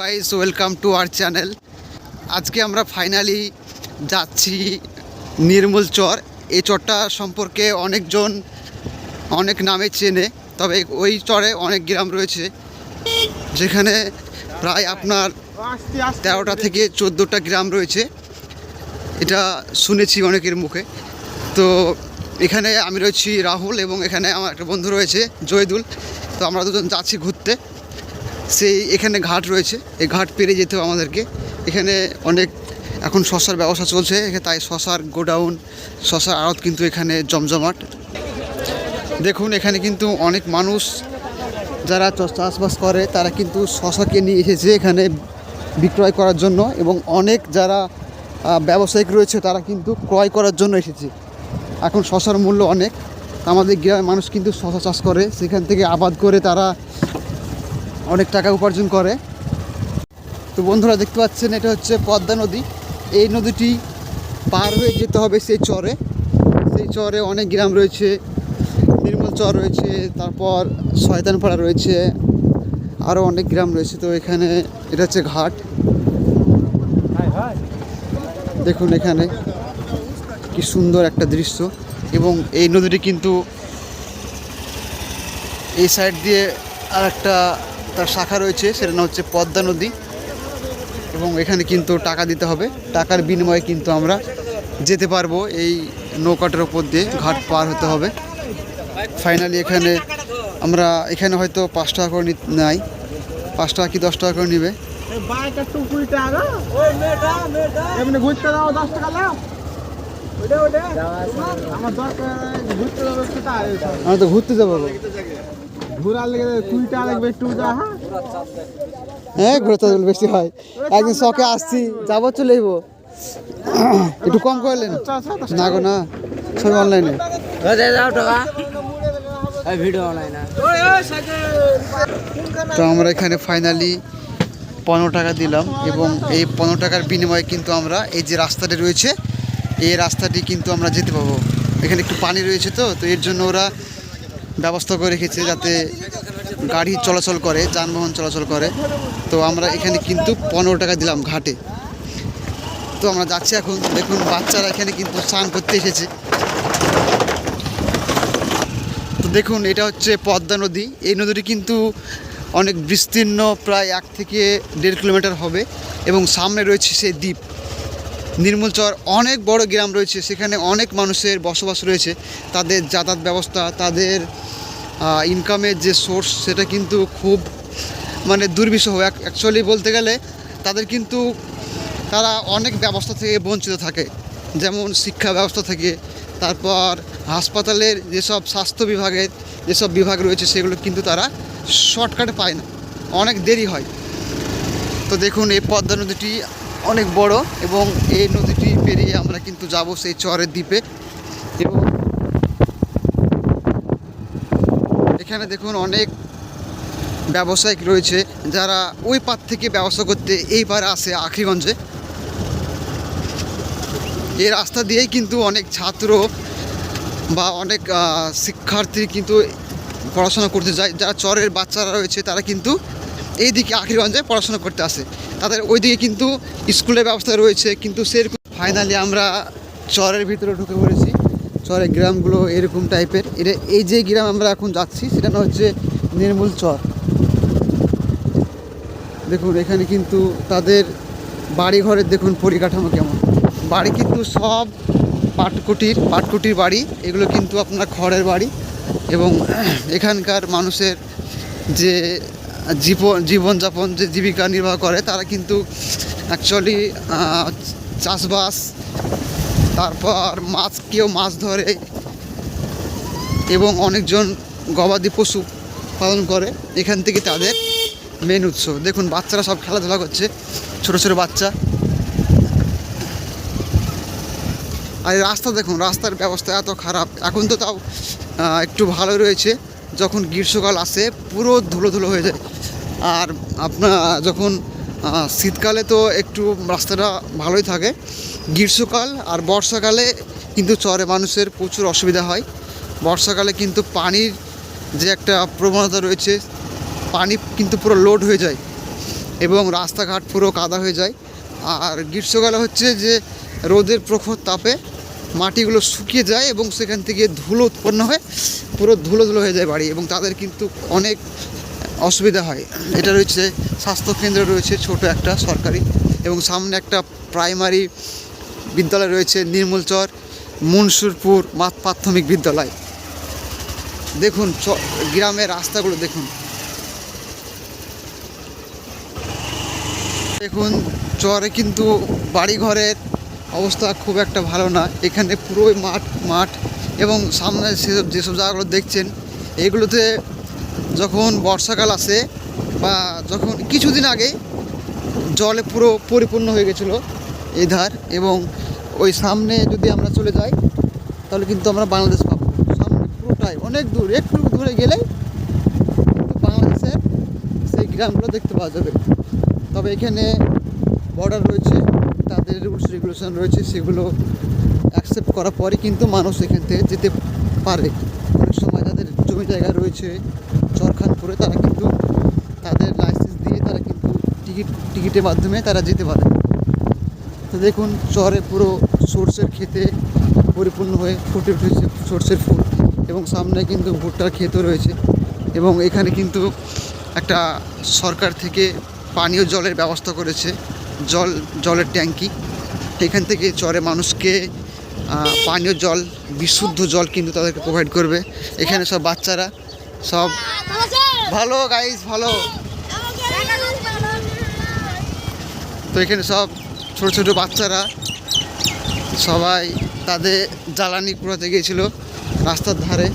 Guys welcome to our channel আজকে আমরা finally যাচ্ছি নির্মূল চর। এই চরটা সম্পর্কে অনেকজন অনেক নামে চেনে, তবে ওই চরে অনেক গ্রাম রয়েছে, যেখানে প্রায় আপনার তেরোটা থেকে চোদ্দোটা গ্রাম রয়েছে। এটা শুনেছি অনেকের মুখে। তো এখানে আমি রয়েছি রাহুল এবং এখানে আমার একটা বন্ধু রয়েছে জয়দুল। তো আমরা দুজন যাচ্ছি ঘুরতে। সেই এখানে ঘাট রয়েছে। এই ঘাট পেরে যেতে হবে আমাদেরকে। এখানে অনেক এখন শশার ব্যবসা চলছে। তাই শশার গোডাউন, শশার আড়ত কিন্তু এখানে জমজমাট। দেখুন, এখানে কিন্তু অনেক মানুষ যারা চাষবাস করে, তারা কিন্তু শশাকে নিয়ে এসেছে এখানে বিক্রয় করার জন্য এবং অনেক যারা ব্যবসায়িক রয়েছে, তারা কিন্তু ক্রয় করার জন্য এসেছে। এখন শশার মূল্য অনেক। আমাদের গ্রামের মানুষ কিন্তু শশা চাষ করে। সেখান থেকে আবাদ করে তারা অনেক টাকা উপার্জন করে। তো বন্ধুরা দেখতে পাচ্ছেন, এটা হচ্ছে পদ্মা নদী। এই নদীটি পার হয়ে যেতে হবে সেই চরে। সেই চরে অনেক গ্রাম রয়েছে, নির্মল চর রয়েছে, তারপর শয়তানপাড়া রয়েছে আরও অনেক গ্রাম রয়েছে। তো এখানে এটা হচ্ছে ঘাট। দেখুন এখানে কি সুন্দর একটা দৃশ্য। এবং এই নদীটি কিন্তু এই সাইড দিয়ে আর একটা তার শাখা রয়েছে সেটা নাম হচ্ছে পদ্মা নদী। এবং এখানে কিন্তু টাকা দিতে হবে। টাকার বিনিময়ে কিন্তু আমরা যেতে পারব। এই নৌকাটার ওপর দিয়ে ঘাট পার হতে হবে। ফাইনালি এখানে আমরা এখানে হয়তো পাঁচ টাকা করে নি- নেয় পাঁচ টাকা কি দশ টাকা করে নিবে? আমরা তো ঘুরতে যাব হ্যাঁ? হ্যাঁ ঘুরতে যাব বেশি হয়। একদিন শখে আসছি যাব চলে যাব একটু কম করলেন চল, চল, না গো না। সবই অনলাইনে তো আমরা এখানে ফাইনালি পনেরো টাকা দিলাম এবং এই পনেরো টাকার বিনিময়ে কিন্তু আমরা এই যে রাস্তাটি রয়েছে এই রাস্তাটি কিন্তু আমরা যেতে পাবো এখানে একটু পানি রয়েছে তো তো এর জন্য ওরা ব্যবস্থা করে রেখেছে যাতে গাড়ি চলাচল করে, যানবাহন চলাচল করে। তো আমরা এখানে কিন্তু পনেরো টাকা দিলাম ঘাটে। তো আমরা যাচ্ছি এখন, দেখুন বাচ্চারা এখানে কিন্তু স্নান করতে এসেছে। তো দেখুন, এটা হচ্ছে পদ্মা নদী। এই নদীটি কিন্তু অনেক বিস্তীর্ণ, প্রায় এক থেকে দেড় কিলোমিটার হবে এবং সামনে রয়েছে সেই দ্বীপ। নির্মূলচর অনেক বড় গ্রাম রয়েছে, সেখানে অনেক মানুষের বসবাস রয়েছে। তাদের যাতায়াত ব্যবস্থা, তাদের ইনকামের যে সোর্স সেটা কিন্তু খুব মানে দুর্বিষহ। অ্যাকচুয়ালি বলতে গেলে, তাদের কিন্তু তারা অনেক ব্যবস্থা থেকে বঞ্চিত থাকে। যেমন শিক্ষা ব্যবস্থা থেকে, তারপর হাসপাতালের যেসব স্বাস্থ্য বিভাগের যেসব বিভাগ রয়েছে, সেগুলো কিন্তু তারা শর্টকাটে পায় না। অনেক দেরি হয়। তো দেখুন, এই পদ্মা নদীটি অনেক বড় এবং এই নদীটি পেরিয়ে আমরা কিন্তু যাব সেই চরের দ্বীপে। এবং এখানে দেখুন অনেক ব্যবসায়িক রয়েছে যারা ওই পার থেকে ব্যবসা করতে এই পারে আসে আখরিগঞ্জে। এই রাস্তা দিয়েই কিন্তু অনেক ছাত্র বা অনেক শিক্ষার্থী কিন্তু পড়াশোনা করতে যায়। যারা চরের বাচ্চারা রয়েছে তারা কিন্তু এই দিকে আখিরগঞ্জে পড়াশোনা করতে আসে। তাদের ওইদিকে কিন্তু স্কুলের ব্যবস্থা রয়েছে, কিন্তু সেরকম ফাইনালি আমরা চরের ভিতরে ঢুকে পড়েছি। চরের গ্রামগুলো এরকম টাইপের এটা এই যে গ্রাম আমরা এখন যাচ্ছি, সেটা হচ্ছে নির্মূল চর। দেখুন, এখানে কিন্তু তাদের বাড়ি ঘরের দেখুন পরিকাঠামো কেমন। বাড়ি কিন্তু সব পাটকুটির পাটকুটির বাড়ি। এগুলো কিন্তু আপনার খড়ের বাড়ি এবং এখানকার মানুষের যে জীবন জীবনযাপন, যে জীবিকা নির্বাহ করে, তারা কিন্তু অ্যাকচুয়ালি চাষবাস, তারপর মাছ, কেউ মাছ ধরে, এবং অনেকজন গবাদি পশু পালন করে। এখান থেকে তাদের মেন উৎস। দেখুন, বাচ্চারা সব খেলাধুলা করছে, ছোট ছোট বাচ্চা। আর রাস্তা দেখুন, রাস্তার ব্যবস্থা এত খারাপ। এখন তো তাও একটু ভালো রয়েছে। যখন গ্রীষ্মকাল আসে, পুরো ধুলো ধুলো হয়ে যায়। আর আপনার যখন শীতকালে তো একটু রাস্তাটা ভালোই থাকে, গ্রীষ্মকাল আর বর্ষাকালে কিন্তু চরে মানুষের প্রচুর অসুবিধা হয়। বর্ষাকালে কিন্তু পানির যে একটা প্রবণতা রয়েছে, পানি কিন্তু পুরো লোড হয়ে যায় এবং রাস্তাঘাট পুরো কাদা হয়ে যায়। আর গ্রীষ্মকালে হচ্ছে যে, রোদের প্রখর তাপে মাটিগুলো শুকিয়ে যায় এবং সেখান থেকে ধুলো উৎপন্ন হয়ে। পুরো ধুলো ধুলো হয়ে যায় বাড়ি এবং তাদের কিন্তু অনেক অসুবিধা হয়। এটা রয়েছে স্বাস্থ্যকেন্দ্র রয়েছে ছোট একটা সরকারি এবং সামনে একটা প্রাইমারি বিদ্যালয় রয়েছে নির্মলচর, মুনসুরপুর মাত প্রাথমিক বিদ্যালয়। দেখুন গ্রামের রাস্তাগুলো দেখুন। দেখুন, চরে কিন্তু বাড়িঘরের অবস্থা খুব একটা ভালো না। এখানে পুরোই মাঠ মাঠ এবং সামনে সেসব, যেসব জায়গাগুলো দেখছেন, এগুলোতে যখন বর্ষাকাল আসে বা যখন কিছুদিন আগে জলে পুরো পরিপূর্ণ হয়ে গেছিল এই ধার এবং ওই সামনে যদি আমরা চলে যাই, তাহলে কিন্তু আমরা বাংলাদেশ পাবো। সামনে পুরোটাই অনেক দূর, একটু দূরে কিন্তু বাংলাদেশের সেই গ্রামগুলো দেখতে পাওয়া যাবে। তবে এখানে বর্ডার রয়েছে। তাদের রুলস রেগুলেশন রয়েছে, সেগুলো অ্যাকসেপ্ট করার পরে কিন্তু মানুষ এখান থেকে যেতে পারে। অনেক সময় যাদের জমি জায়গা রয়েছে, চরখানপুরে তারা কিন্তু তাদের লাইসেন্স দিয়ে তারা কিন্তু টিকিট টিকিটের মাধ্যমে তারা যেতে পারে। তো দেখুন চরে পুরো সর্ষের খেতে পরিপূর্ণ হয়ে ফুটে উঠেছে সর্ষের ফুল এবং সামনে কিন্তু ভুট্টার ক্ষেতও রয়েছে এবং এখানে কিন্তু একটা সরকার থেকে পানীয় জলের ব্যবস্থা করেছে। জল, জলের ট্যাঙ্কি। এখান থেকে চরে মানুষকে পানীয় জল, বিশুদ্ধ জল কিন্তু তাদেরকে প্রোভাইড করবে। এখানে সব বাচ্চারা, সব ভালো গাইজ ভালো। তো এখানে সব ছোট ছোট বাচ্চারা, সবাই তাদের জ্বালানি কুড়াতে গিয়েছিল রাস্তার ধারে।